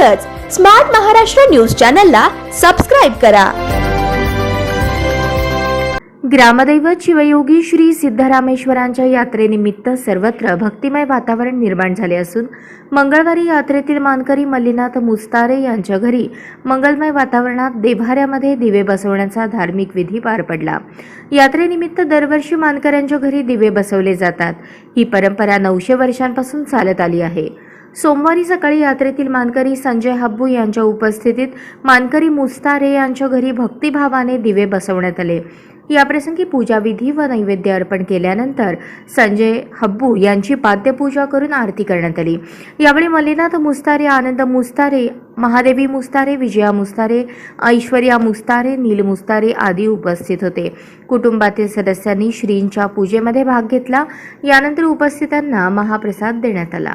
तसंच smart Maharashtra news चॅनलला subscribe करा. ग्रामदैवत शिवयोगी श्री सिद्धरामेश्वरांच्या यात्रेनिमित्त सर्वत्र भक्तिमय वातावरण निर्माण झाले असून मंगळवारी यात्रेतील मानकरी मल्लीनाथ मुस्तारे यांच्या घरी मंगलमय वातावरणात देभाऱ्यामध्ये दिवे बसवण्याचा धार्मिक विधी पार पडला. यात्रेनिमित्त दरवर्षी मानकऱ्यांच्या घरी दिवे बसवले जातात. ही परंपरा नऊशे वर्षांपासून चालत आली आहे. सोमवारी सकाळी यात्रेतील मानकरी संजय हब्बू यांच्या उपस्थितीत मानकरी मुस्तारे यांच्या घरी भक्तिभावाने दिवे बसवण्यात आले. याप्रसंगी पूजाविधी व नैवेद्य अर्पण केल्यानंतर संजय हब्बू यांची पाद्यपूजा करून आरती करण्यात आली. यावेळी मल्लीनाथ मुस्तारे आनंद मुस्तारे महादेवी मुस्तारे विजया मुस्तारे ऐश्वर्या मुस्तारे नील मुस्तारे आदी उपस्थित होते. कुटुंबातील सदस्यांनी श्रींच्या पूजेमध्ये भाग घेतला. यानंतर उपस्थितांना महाप्रसाद देण्यात आला.